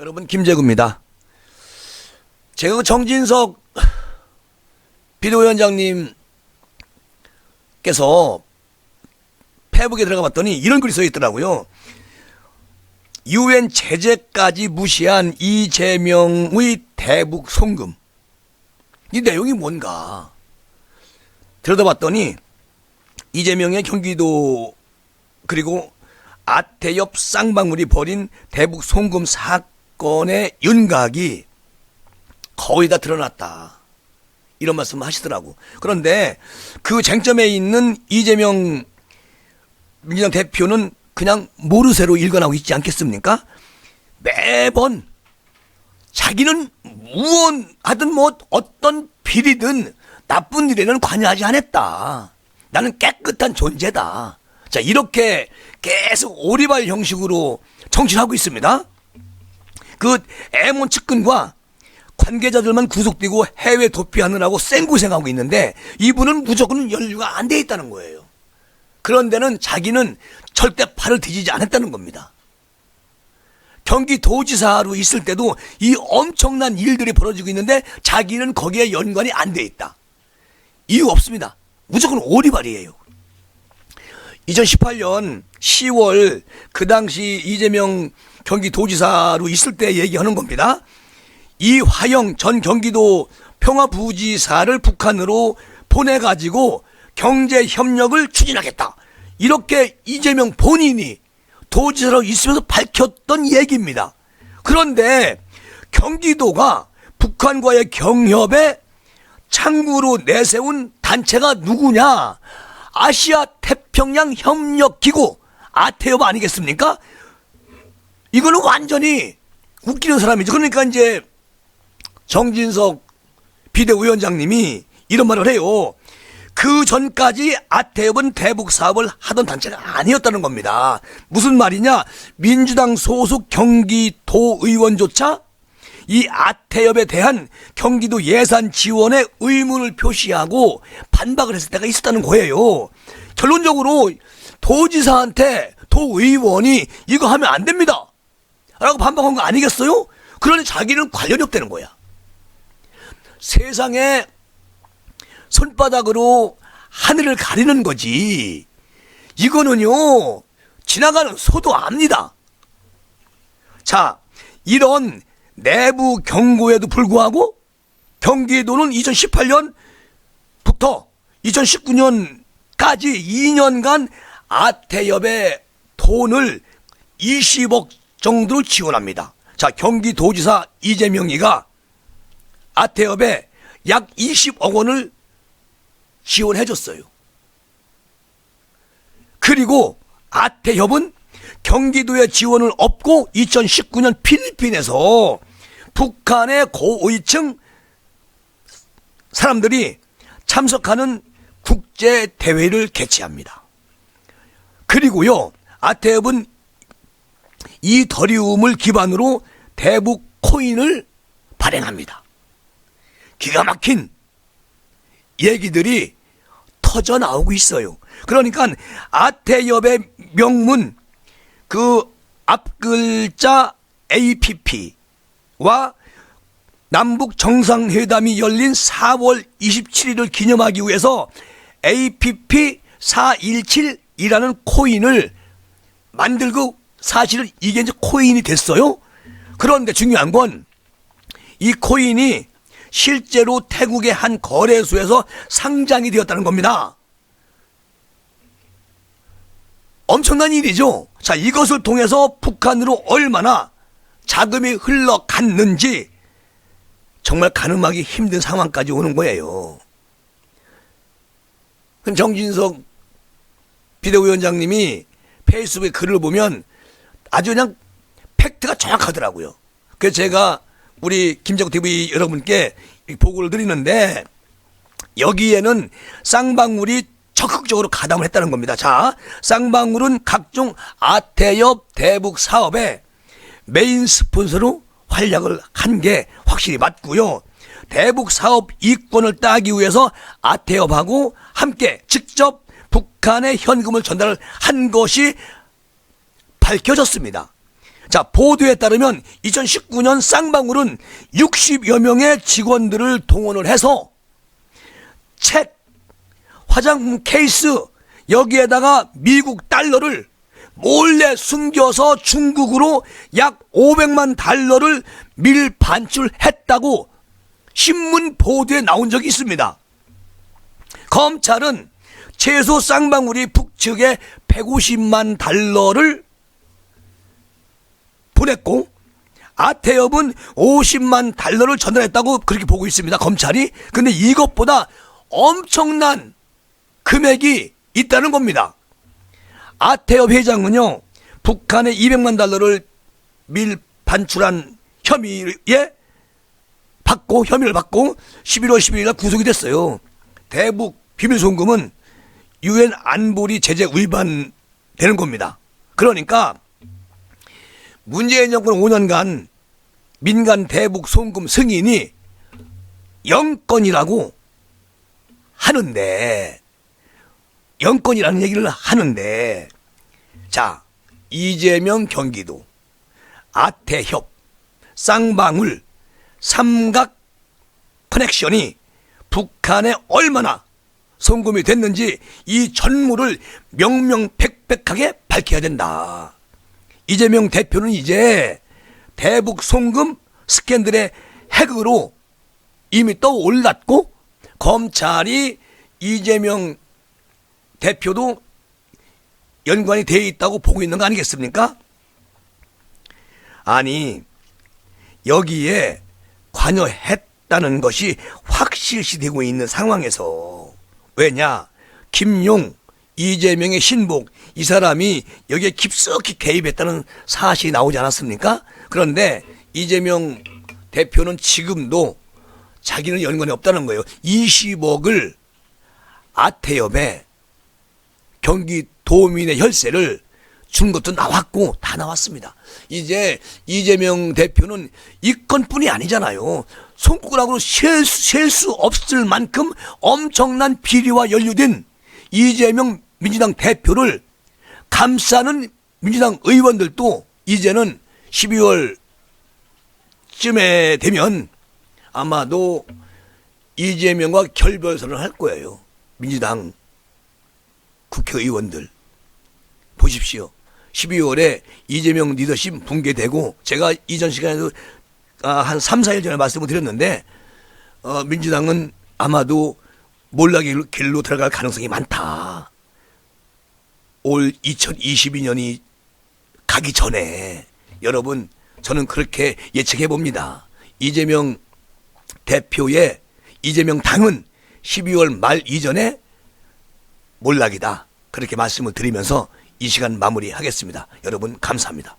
여러분 김재구입니다. 제가 그 정진석 비대위원장님께서 페북에 들어가 봤더니 이런 글이 써 있더라고요. 유엔 제재까지 무시한 이재명의 대북 송금. 이 내용이 뭔가? 들여다봤더니 이재명의 경기도 그리고 아태엽 쌍방울이 벌인 대북 송금 사건 의 윤곽이 거의 다 드러났다. 이런 말씀 하시더라고. 그런데 그 쟁점에 있는 이재명 민주당 대표는 그냥 모르쇠로 일관하고 있지 않겠습니까? 매번 자기는 무언하든 뭐 어떤 비리든 나쁜 일에는 관여하지 않았다. 나는 깨끗한 존재다. 자, 이렇게 계속 오리발 형식으로 정치를 하고 있습니다. 그 애몬 측근과 관계자들만 구속되고 해외 도피하느라고 생고생하고 있는데 이분은 무조건 연루가 안 돼 있다는 거예요. 그런데는 자기는 절대 팔을 뒤지지 않았다는 겁니다. 경기도지사로 있을 때도 이 엄청난 일들이 벌어지고 있는데 자기는 거기에 연관이 안 돼 있다. 이유 없습니다. 무조건 오리발이에요. 2018년 10월 그 당시 이재명 경기도지사로 있을 때 얘기하는 겁니다. 이화영 전 경기도 평화부지사를 북한으로 보내가지고 경제 협력을 추진하겠다. 이렇게 이재명 본인이 도지사로 있으면서 밝혔던 얘기입니다. 그런데 경기도가 북한과의 경협에 창구로 내세운 단체가 누구냐? 아시아 태평양 협력 기구 아태협 아니겠습니까? 이거는 완전히 웃기는 사람이죠. 그러니까 이제 정진석 비대위원장님이 이런 말을 해요. 그 전까지 아태협은 대북 사업을 하던 단체가 아니었다는 겁니다. 무슨 말이냐? 민주당 소속 경기도 의원조차 이 아태협에 대한 경기도 예산 지원에 의문을 표시하고 반박을 했을 때가 있었다는 거예요. 결론적으로 도지사한테 도의원이 이거 하면 안 됩니다. 라고 반박한 거 아니겠어요? 그러니 자기는 관련이 없다는 거야. 세상에 손바닥으로 하늘을 가리는 거지. 이거는요, 지나가는 소도 압니다. 자, 이런 내부 경고에도 불구하고 경기도는 2018년부터 2019년까지 2년간 아태협에 돈을 20억 정도로 지원합니다. 자, 경기도지사 이재명이가 아태협에 약 20억 원을 지원해 줬어요. 그리고 아태협은 경기도의 지원을 얻고 2019년 필리핀에서 북한의 고위층 사람들이 참석하는 국제 대회를 개최합니다. 그리고요, 아태협은 이 더리움을 기반으로 대북 코인을 발행합니다. 기가 막힌 얘기들이 터져 나오고 있어요. 그러니까 아태협의 명문 그 앞글자 APP와 남북 정상회담이 열린 4월 27일을 기념하기 위해서 APP 417이라는 코인을 만들고 사실은 이게 이제 코인이 됐어요. 그런데 중요한 건 이 코인이 실제로 태국의 한 거래소에서 상장이 되었다는 겁니다. 엄청난 일이죠. 자, 이것을 통해서 북한으로 얼마나 자금이 흘러갔는지 정말 가늠하기 힘든 상황까지 오는 거예요. 정진석 비대위원장님이 페이스북에 글을 보면 아주 그냥 팩트가 정확하더라고요. 그래서 제가 우리 김정국 TV 여러분께 보고를 드리는데 여기에는 쌍방울이 적극적으로 가담을 했다는 겁니다. 자, 쌍방울은 각종 아태협 대북 사업에 메인 스폰서로 활약을 한 게 확실히 맞고요. 대북 사업 이권을 따기 위해서 아태협하고 함께 직접 북한에 현금을 전달을 한 것이 밝혀졌습니다. 자, 보도에 따르면 2019년 쌍방울은 60여 명의 직원들을 동원을 해서 책, 화장품 케이스, 여기에다가 미국 달러를 몰래 숨겨서 중국으로 약 500만 달러를 밀 반출했다고 신문 보도에 나온 적이 있습니다. 검찰은 최소 쌍방울이 북측에 150만 달러를 보냈고 아태엽은 50만 달러를 전달했다고 그렇게 보고 있습니다. 검찰이. 근데 이것보다 엄청난 금액이 있다는 겁니다. 아태엽 회장은요, 북한에 200만 달러를 밀 반출한 혐의에 받고, 혐의를 받고 11월 12일 날 구속이 됐어요. 대북 비밀 송금은 유엔 안보리 제재 위반 되는 겁니다. 그러니까 문재인 정권 5년간 민간 대북 송금 승인이 0건이라고 하는데 0건이라는 얘기를 하는데 자 이재명 경기도 아태협 쌍방울 삼각 커넥션이 북한에 얼마나 송금이 됐는지 이 전무를 명명백백하게 밝혀야 된다. 이재명 대표는 이제 대북 송금 스캔들의 핵으로 이미 떠올랐고 검찰이 이재명 대표도 연관이 돼 있다고 보고 있는 거 아니겠습니까? 아니 여기에 관여했다는 것이 확실시 되고 있는 상황에서 왜냐 김용 이재명의 신복 이 사람이 여기에 깊숙이 개입했다는 사실이 나오지 않았습니까? 그런데 이재명 대표는 지금도 자기는 연관이 없다는 거예요. 20억을 아태엽에 경기 도민의 혈세를 준 것도 나왔고 다 나왔습니다. 이제 이재명 대표는 이 건뿐이 아니잖아요. 손가락으로 셀수 없을 만큼 엄청난 비리와 연루된 이재명 민주당 대표를 감싸는 민주당 의원들도 이제는 12월 쯤에 되면 아마도 이재명과 결별선을 할 거예요. 민주당 국회의원들. 보십시오. 12월에 이재명 리더십 붕괴되고 제가 이전 시간에도 아, 한 3, 4일 전에 말씀을 드렸는데 어, 민주당은 아마도 몰락의 길로 들어갈 가능성이 많다. 올 2022년이 가기 전에 여러분 저는 그렇게 예측해 봅니다. 이재명 대표의 이재명 당은 12월 말 이전에 몰락이다. 그렇게 말씀을 드리면서 이 시간 마무리하겠습니다. 여러분 감사합니다.